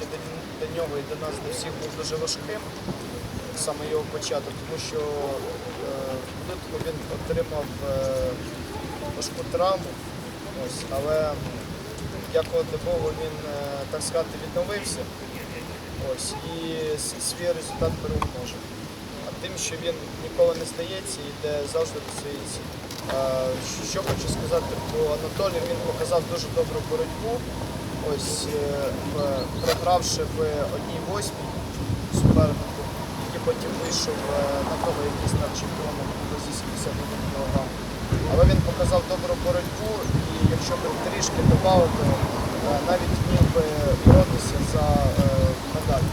Для, для нього і для нас, для всіх був дуже важким, саме його початок, тому що е, влітку він отримав е, важку травму, ось, але дякувати Богу, він, е, так сказати, відновився ось, і свій результат перемножив. А тим, що він ніколи не здається йде завжди до своєї цілі. Що хочу сказати про Анатолія, він показав дуже добру боротьбу. Ось е, програвши в одній восьмій супернику, який потім вийшов е, на кого який став чемпіоном зі 71 кг. Але він показав добру боротьбу і якщо б трішки додати, е, навіть міг би боротися за медаль.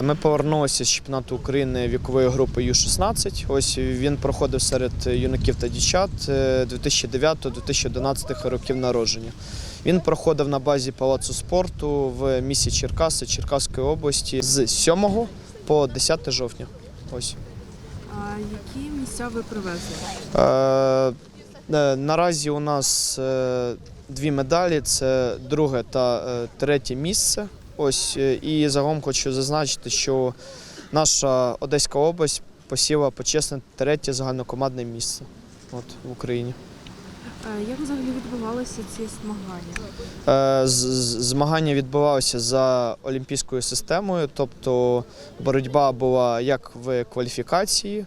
Ми повернулися з чемпіонату України вікової групи Ю-16. Ось він проходив серед юнаків та дівчат е, 2009-2011 років народження. Він проходив на базі палацу спорту в місті Черкаси Черкаської області з 7 по 10 жовтня. Ось. А які місця ви привезли? Е, е, Наразі у нас е, дві медалі: це друге та е, третє місце. Ось е, і загалом хочу зазначити, що наша Одеська область посіла почесне третє загальнокомандне місце от, в Україні. Як взагалі відбувалися ці змагання? Е, Змагання відбувалися за олімпійською системою, тобто боротьба була як в кваліфікації,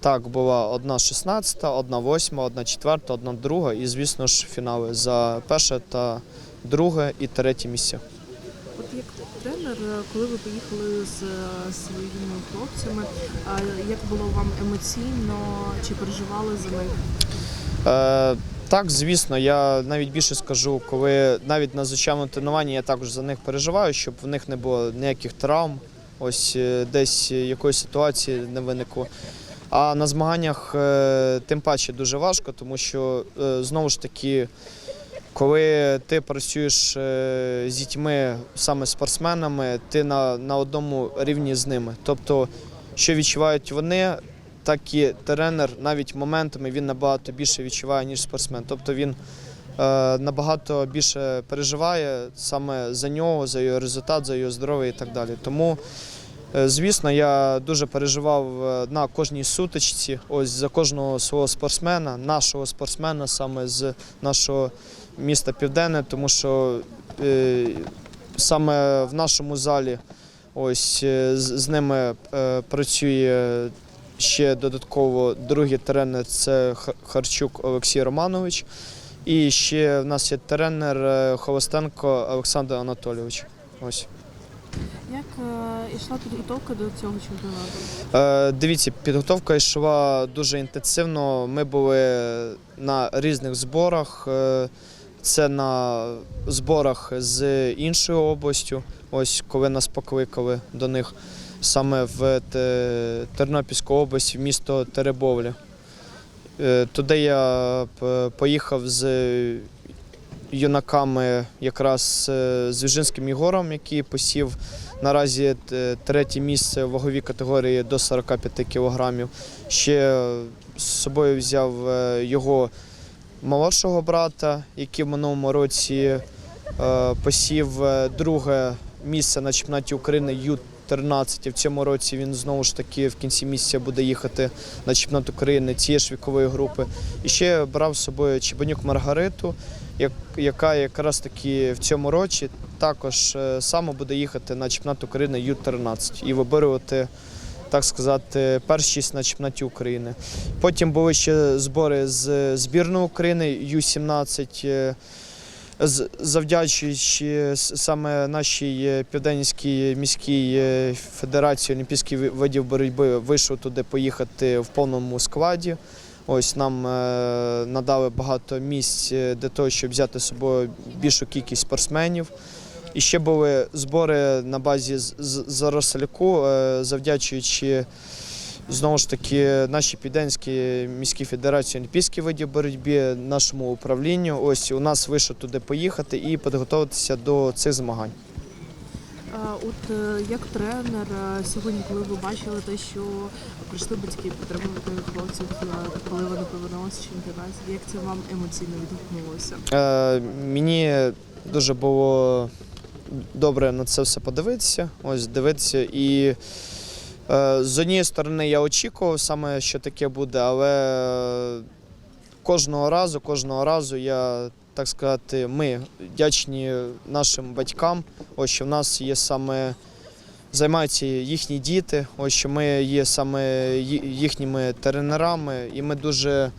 так була одна 16, одна 8, одна 4, одна друга і, звісно ж, фінали за перше та друге і третє місце. От як тренер, е, коли ви поїхали з е, своїми хлопцями, як було вам емоційно, чи переживали за них? Е, так, звісно, я навіть більше скажу, коли навіть на звичайному тренуванні я також за них переживаю, щоб в них не було ніяких травм, ось е, десь якоїсь ситуації не виникло. А на змаганнях е, тим паче дуже важко, тому що е, знову ж таки, коли ти працюєш е, з дітьми, саме спортсменами, ти на, на одному рівні з ними. Тобто, що відчувають вони, так і тренер навіть моментами він набагато більше відчуває, ніж спортсмен. Тобто він е, набагато більше переживає саме за нього, за його результат, за його здоров'я і так далі. Тому, е, звісно, я дуже переживав е, на кожній сутичці, ось за кожного свого спортсмена, нашого спортсмена, саме з нашого міста Південне, тому що е, саме в нашому залі ось е, з, ними е, працює ще додатково другий тренер це Харчук Олексій Романович. І ще в нас є тренер Холостенко Олександр Анатолійович. Ось. Як йшла підготовка до цього чемпіонату? Дивіться, підготовка йшла дуже інтенсивно. Ми були на різних зборах. Е, це на зборах з іншою областю. Ось коли нас покликали до них саме в Тернопільську область, в місто Теребовля. Е, Туди я поїхав з юнаками якраз е, з Віжинським Єгором, який посів наразі третє місце в ваговій категорії до 45 кілограмів. Ще з собою взяв е, його молодшого брата, який в минулому році е, посів е, друге місце на чемпіонаті України Ю-13. І в цьому році він знову ж таки в кінці місяця буде їхати на чемпіонат України цієї ж вікової групи. І ще брав з собою Чебанюк Маргариту, яка якраз таки в цьому році також е, само буде їхати на чемпіонат України Ю-13 і виборювати, так сказати, першість на чемпіонаті України. Потім були ще збори з збірної України Ю-17. е, Завдячуючи саме нашій е, Південній міській е, федерації олімпійських видів боротьби вийшов туди поїхати в повному складі. Ось нам надали багато місць для того, щоб взяти з собою більшу кількість спортсменів. І ще були збори на базі Заросляку, е, завдячуючи знову ж таки нашій Піденській міській федерації олімпійських видів боротьби, нашому управлінню. Ось у нас вийшло туди поїхати і підготуватися до цих змагань. От е, як тренер е, сьогодні, коли ви бачили те, що прийшли батьки підтримувати хлопців, коли вони повернулися з чемпіонатів, як це вам емоційно відгукнулося? Е, мені дуже було добре на це все подивитися. Ось дивитися. І е, з однієї сторони я очікував саме, що таке буде, але кожного разу, кожного разу я, так сказати, ми вдячні нашим батькам, ось що в нас є саме. Займаються їхні діти, ось що ми є саме їхніми тренерами, і ми дуже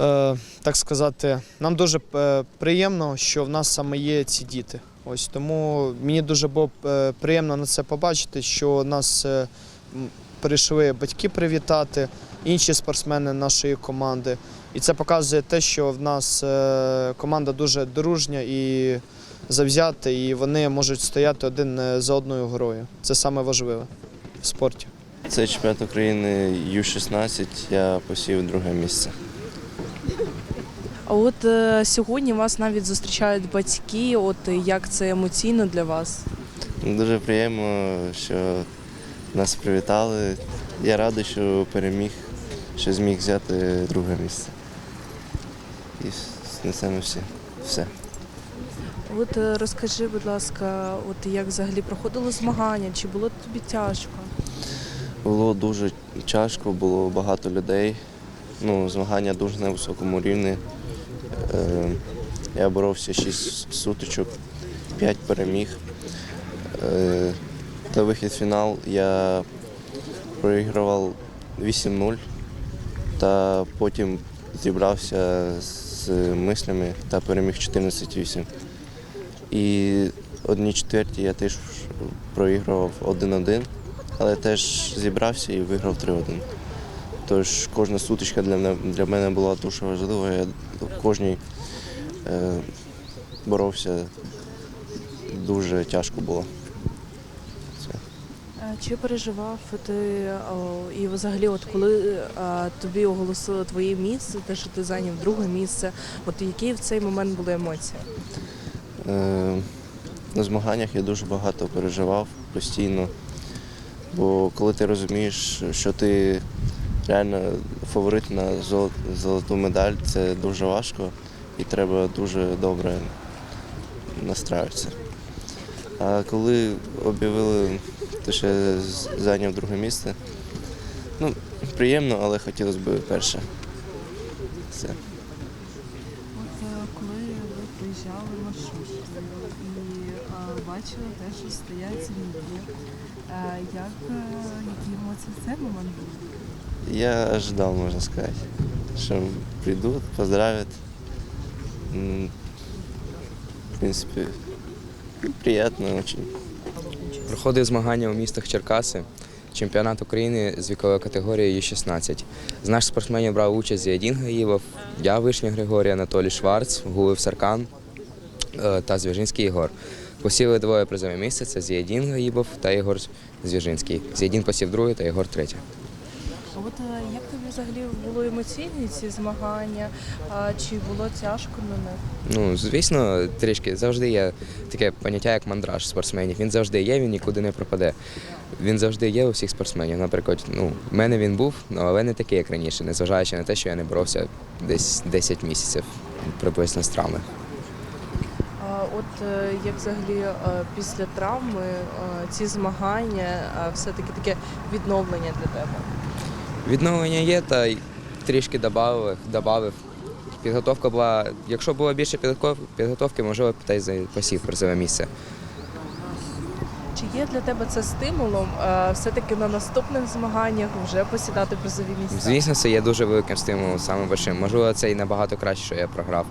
е, так сказати, нам дуже е, приємно, що в нас саме є ці діти. Ось тому мені дуже було е, приємно на це побачити, що нас е, прийшли батьки привітати, інші спортсмени нашої команди. І це показує те, що в нас е, команда дуже дружня і завзята, і вони можуть стояти один за одною горою. Це саме важливе в спорті. Це чемпіонат України Ю-16, я посів друге місце. А от е, сьогодні вас навіть зустрічають батьки. От е, як це емоційно для вас? Дуже приємно, що нас привітали. Я радий, що переміг, що зміг взяти друге місце. І на цьому всі. Все. От е, розкажи, будь ласка, от як взагалі проходили змагання? Чи було тобі тяжко? Було дуже тяжко, було багато людей. Ну, змагання дуже на високому рівні. Е, я боровся 6 сутичок, 5 переміг. Е, та вихід в фінал я проігрував 8-0 та потім зібрався з мислями та переміг 14-8. І одній четверті я теж проігрував 1-1 але теж зібрався і виграв 3-1. Тож кожна сутичка для мене, для мене була дуже важлива. Я в кожній е, боровся дуже тяжко було. Це. Чи переживав ти о, і взагалі, от коли е, тобі оголосили твоє місце, те, що ти зайняв друге місце, от які в цей момент були емоції? Е, на змаганнях я дуже багато переживав постійно. Бо коли ти розумієш, що ти реально фаворит на золоту медаль, це дуже важко і треба дуже добре настраюватися. А коли об'явили, що я зайняв друге місце, ну, приємно, але хотілося б перше. Все. От е, коли приїжджали маршруткою і бачили те, що стоять люди, як які емоції в цей момент були? Я ожидал, можно сказать, что придут, поздравят. В принципе, приятно очень. Проходив змагання у містах Черкаси, чемпіонат України з вікової категорії Ю-16. З наших спортсменів брав участь Зіадін Гаївов, я Вишня Григорій, Анатолій Шварц, Гулив Саркан е, та Звіжинський Ігор. Посіли двоє призове місце це Зіадін Гаїбов та Ігор Звіжинський. Зіадін посів друге та Ігор третє. От е, як тобі взагалі було емоційні ці змагання? Чи було тяжко на них? Ну, звісно, трішки завжди є таке поняття, як мандраж спортсменів. Він завжди є, він нікуди не пропаде. Він завжди є у всіх спортсменів. Наприклад, ну, в мене він був, ну, але не такий, як раніше, незважаючи на те, що я не боровся десь 10 місяців приблизно з травми. От е, як взагалі е, після травми ці змагання все-таки таке відновлення для тебе? Відновлення є, та трішки додав, додав. Підготовка була, якщо було більше підготовки, можливо, та й посів призове місце. Чи є для тебе це стимулом е, все-таки на наступних змаганнях вже посідати призові місця? Звісно, це є дуже великим стимулом, саме большим. Можливо, це і набагато краще, що я програв.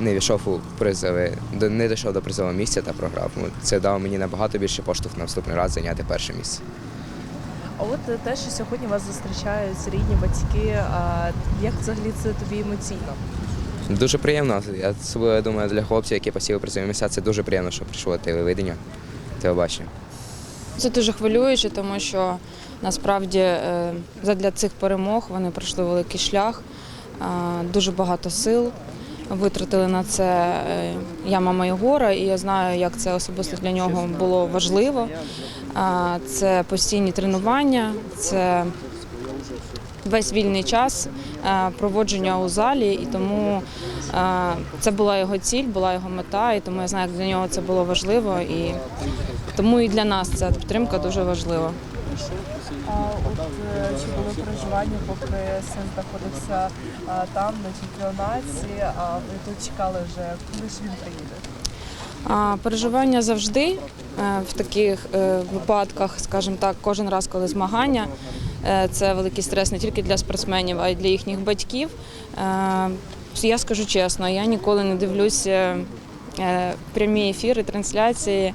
Не війшов у призове, до- не дійшов до призового місця та програв. Ну, Це дало мені набагато більше поштовх на наступний раз зайняти перше місце. А от те, що сьогодні вас зустрічають рідні батьки, а як взагалі це тобі емоційно? Дуже приємно. Я особливо думаю, для хлопців, які посіли призові місця, це дуже приємно, що прийшло телевидення, телебачення. Це дуже хвилююче, тому що насправді е, задля цих перемог вони пройшли великий шлях, дуже багато сил. Витратили на це е, я мама Єгора, і я знаю, як це особисто для нього було важливо. Це постійні тренування, це весь вільний час е, проводження у залі, і тому е, це була його ціль, була його мета, і тому я знаю, як для нього це було важливо, і тому і для нас ця підтримка дуже важлива. А от е, чи були переживання, поки син знаходився там на чемпіонаті, а ви тут чекали вже, коли ж він приїде? А переживання завжди е, в таких е, випадках, скажімо так, кожен раз, коли змагання, е, це великий стрес не тільки для спортсменів, а й для їхніх батьків. Е, Я скажу чесно, я ніколи не дивлюся е, прямі ефіри, трансляції,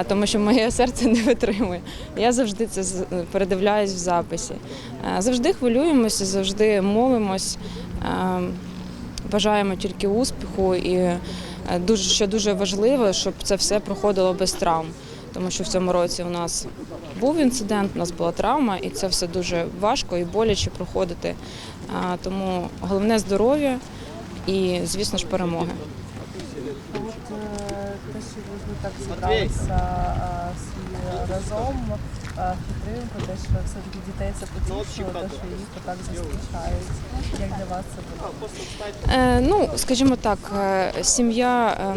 е, тому що моє серце не витримує. Я завжди це передивляюсь в записі. Е, Завжди хвилюємося, завжди молимось. е, Бажаємо тільки успіху і е, дуже що дуже важливо, щоб це все проходило без травм. Тому що в цьому році у нас був інцидент, у нас була травма, і це все дуже важко і боляче проходити. Тому головне здоров'я і, звісно ж, перемоги. От е, те, що ви так зібралися а, всі разом підтримку, те, що все-таки дітей це потішило, те, що їх так зустрічають. Як для вас це було? Е, ну, скажімо так, е, сім'я е,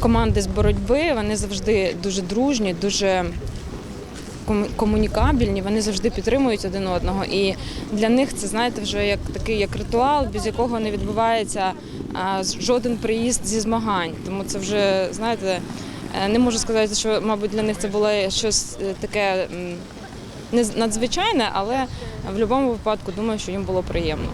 команди з боротьби, вони завжди дуже дружні, дуже комунікабельні, вони завжди підтримують один одного. І для них це, знаєте, вже як такий як ритуал, без якого не відбувається жоден приїзд зі змагань. Тому це вже, знаєте, е, не можу сказати, що, мабуть, для них це було щось е, таке не надзвичайне, але в будь-якому випадку думаю, що їм було приємно.